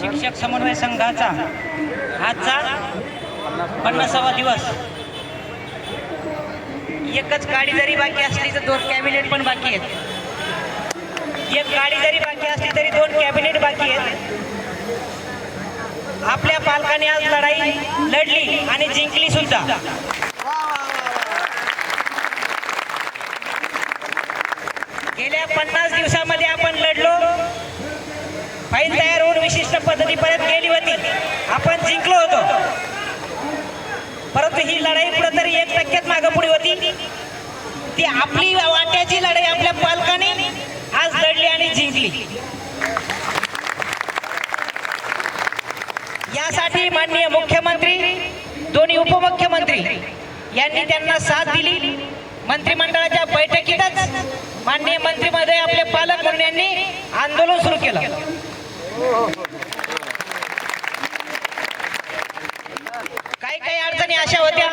शिक्षक समन्वय संघाचा आजचा पन्नासावा दिवस. एकच गाडी जरी बाकी असली तर दोन कॅबिनेट पण बाकी आहेत. एक गाडी जरी बाकी असली तरी दोन कॅबिनेट बाकी आहेत. आपल्या पालकाने आज लढाई लढली आणि जिंकली सुद्धा. गेल्या पन्नास दिवसामध्ये आपण लढलो. पद्धतीपर्यंत गेली होती. आपण जिंकलो होतो. परंतु ही लढाई तरी एक टक्क्यात मागं पुढे होती. ती आपली वाट्याची लढाई आपल्या पालकाने आज लढली आणि जिंकली. यासाठी माननीय मुख्यमंत्री दोन्ही उपमुख्यमंत्री यांनी त्यांना साथ दिली. मंत्रिमंडळाच्या बैठकीतच माननीय मंत्री महोदय आपले पालक म्हणून यांनी आंदोलन सुरू केलं काही आणि अशा होत्या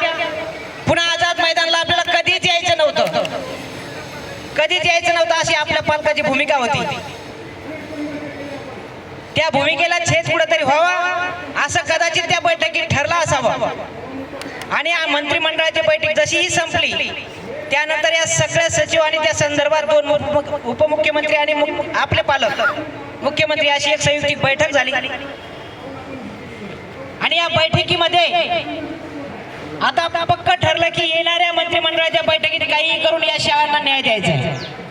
पुन्हा आझाद मैदानला आपल्याला कधीच यायचं नव्हतं. कधीच यायचं नव्हतं अशी आपल्या पालकाची भूमिका होती. त्या भूमिकेला छेद कुठेतरी व्हावा असं कदाचित त्या बैठकीत ठरला असावा. आणि या मंत्रिमंडळाची बैठक जशीही संपली त्यानंतर या सगळ्या सचिव आणि त्या संदर्भात दोन उपमुख्यमंत्री आणि आपले पालक मुख्यमंत्री अशी एक संयुक्तिक बैठक झाली. आणि या बैठकीमध्ये आता पक्क ठरलं की येणाऱ्या मंत्रिमंडळाच्या बैठकीत काही करून या शाळांना न्याय द्यायचा आहे.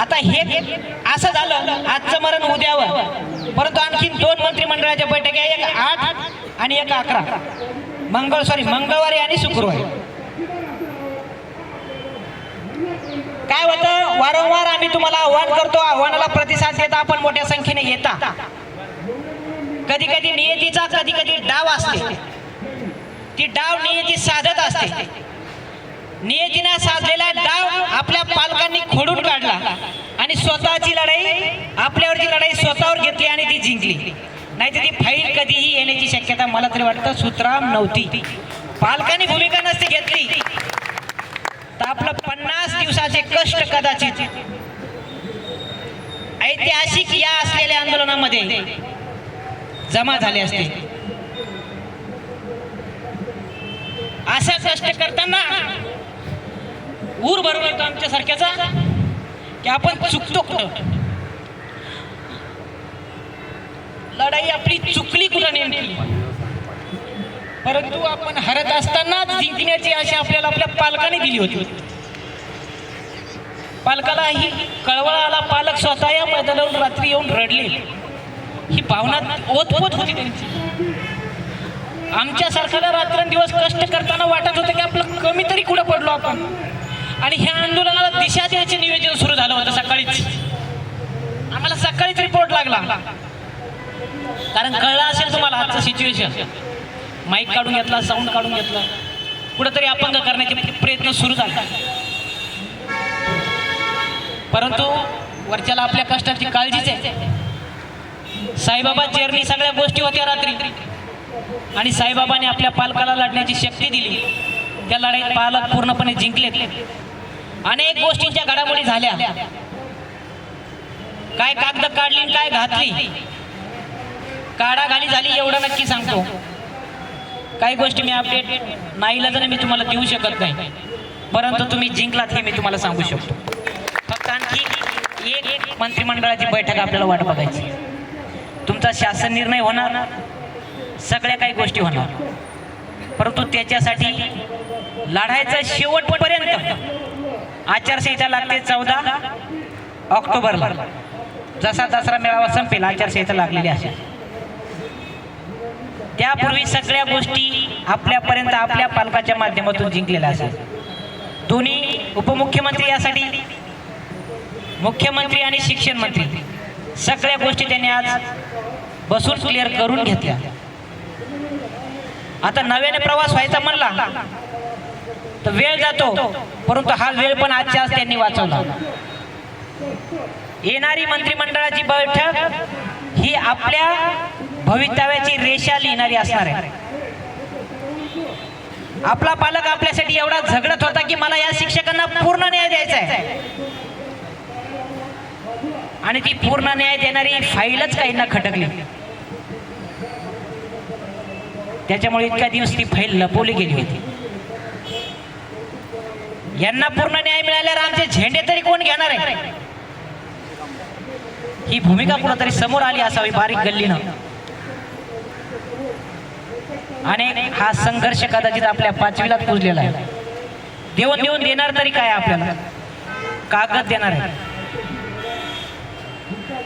आता हे असं झालं आजचं मरण उद्यावर. परंतु आणखीन दोन मंत्रिमंडळाच्या बैठकी आहे, एक आठ आणि एक अकरा. मंगळ सॉरी मंगळवारी आणि शुक्रवारी. काय होतं? वारंवार आम्ही तुम्हाला आव्हान करतो आव्हानाला प्रतिसाद देता आपण मोठ्या संख्येने येता. कधी कधी नियतीचा कधी कधी डाव असते. ती डाव नियती साधत असते. नियतीनं साधलेला डाव आपल्या पालकांनी खोडून काढला आणि स्वतःची लढाई आपल्यावरची लढाई स्वतःवर घेतली आणि ती जिंकली. नाही तर ती फाईल कधीही येण्याची शक्यता मला तरी वाटतं सुतराम नव्हती. पालकांनी भूमिका नसती घेतली. तर आपलं पन्नास दिवसाचे कष्ट कदाचित ऐतिहासिक या असलेल्या आंदोलनामध्ये जमा झाले असते. असा कष्ट करताना ऊर बरोबर येतो आमच्या सारख्याचा की आपण चुकतो कुठं? लढाई आपली चुकली कुठं नेमकी? परंतु आपण हरत असताना जिंकण्याची आशा आपल्याला आपल्या पालकाने दिली होती. पालकाला ही कळवळा आला पालक स्वतः या मैदानावर रात्री येऊन रडले. ही भावना ओतपोत होती त्यांची. आमच्या सारख्याला रात्रंदिवस कष्ट करताना वाटत होतं की आपलं कमी तरी कुठं पडलो आपण. आणि ह्या आंदोलनाला दिशा द्यायचे नियोजन सुरू झालं होतं सकाळीच. आम्हाला सकाळीच रिपोर्ट लागला. कारण कळलं असेल तुम्हाला आजचं सिच्युएशन माईक काढून घेतला साऊंड काढून घेतला. कुठंतरी अपंग करण्याचे प्रयत्न सुरू झाला. परंतु वरच्याला आपल्या कष्टाची काळजीच आहे. साईबाबा चेरणी सगळ्या गोष्टी होत्या रात्री. आणि साईबाबाने आपल्या पालकाला लढण्याची शक्ती दिली. त्या लढाईत पालक पूर्णपणे जिंकले अनेक गोष्टींच्या घडामोडी झाल्या. काय कागद काढली आणि काय घातली? काढाघाली झाली एवढं नक्की सांगतो. काही गोष्टी मी अपडेट नाईला मी तुम्हाला देऊ शकत नाही. परंतु तुम्ही जिंकलात हे मी तुम्हाला सांगू शकतो. फक्त आणखी एक एक मंत्रिमंडळाची बैठक आपल्याला वाट बघायची. तुमचा शासन निर्णय होणार. सगळ्या काही गोष्टी होणार. परंतु त्याच्यासाठी लढायचं शेवटपर्यंत आचारसंहिता लागते चौदा ऑक्टोबरला. जसा दसरा मेळावा संपेल आचारसंहिता लागलेली असेल. त्यापूर्वी सगळ्या गोष्टी आपल्यापर्यंत आपल्या पालकाच्या माध्यमातून जिंकलेल्या असेल. दोन्ही उपमुख्यमंत्री यासाठी मुख्यमंत्री आणि शिक्षण मंत्री सगळ्या गोष्टी त्यांनी आज बसून क्लिअर करून घेतल्या. आता नव्याने प्रवास व्हायचा म्हणला तर वेळ जातो परंतु हा वेळ पण आजच्या आज त्यांनी वाचवला. येणारी मंत्रिमंडळाची बैठक ही आपल्या भवितव्याची रेषा लिहिणारी असणार आहे. आपला पालक आपल्यासाठी एवढा झगडत होता की मला या शिक्षकांना पूर्ण न्याय द्यायचा आहे. आणि ती पूर्ण न्याय देणारी फाईलच काहींना खटकली. त्याच्यामुळे इतक्या दिवस ती फाईल लपवली गेली होती. यांना पूर्ण न्याय मिळाल्यावर आमचे झेंडे तरी कोण घेणार आहे? ही भूमिका कुठंतरी समोर आली असावी बारीक गल्लीनं. आणि हा संघर्ष कदाचित आपल्या पाचवीला पुजलेला आहे. देऊन देऊन देणार तरी काय आपल्याला? कागद देणार आहे.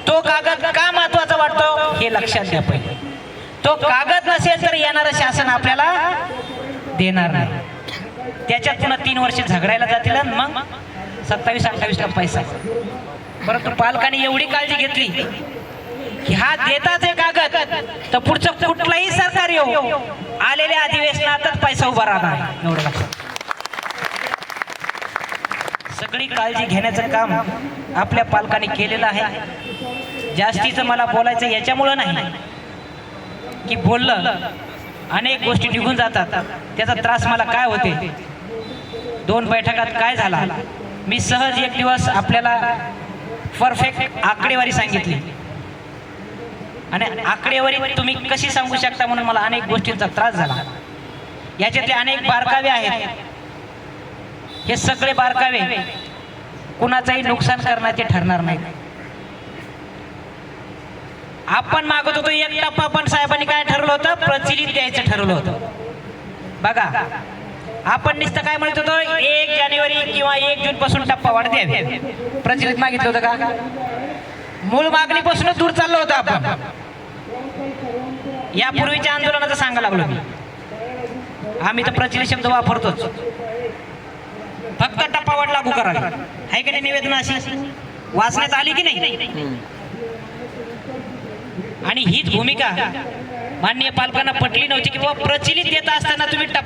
तो कागद का महत्त्वाचा वाटतो हे लक्षात घ्या पहिले. तो कागद नसेल तर येणारं शासन आपल्याला देणार नाही. त्याच्यात पुन्हा तीन वर्ष झगडायला जातील आणि मग सत्तावीस अठ्ठावीसला पैसा. परंतु पालकांनी एवढी काळजी घेतली की हा देताच आहे कागद तर पुढचं कुठलंही सरकार येऊ आलेल्या अधिवेशनातच पैसा उभा राहणार. एवढं लक्षात सगळी काळजी घेण्याचं काम आपल्या पालकांनी केलेलं आहे. जास्तीचं मला बोलायचं याच्यामुळं नाही. की बोललं अनेक गोष्टी निघून जातात. त्याचा त्रास मला काय होते? दोन बैठकात काय झाला? मी सहज एक दिवस आपल्याला परफेक्ट आकडेवारी सांगितली. आणि आकडेवारी तुम्ही कशी सांगू शकता म्हणून मला अनेक गोष्टींचा त्रास झाला. याच्यातले अनेक बारकावे आहेत. हे सगळे बारकावे कुणाचंही नुकसान करण्याचे ठरणार नाहीत. आपण मागत होतो एक टप्पा पण साहेबांनी काय ठरवलं होतं? प्रचलित द्यायचं ठरवलं होतं. बघा आपण नुसतं काय म्हणत होतो? एक जानेवारी किंवा एक जून पासून टप्पा वाढ द्यावी प्रचलित मागितलं होतं का? मूळ मागणीपासूनच दूर चाललो होतो आपण. यापूर्वीच्या आंदोलनाचं सांगायला लागलो मी. आम्ही तर प्रचलित शब्द वापरतोच. फक्त टप्पा वाढ लागू करा आहे की नाही निवेदन अशी? वाचण्यात आली की नाही? आणि हीच भूमिका माननीय पालकांना पटली नव्हती की बाबा प्रचलित येत असताना तुम्ही टप्पा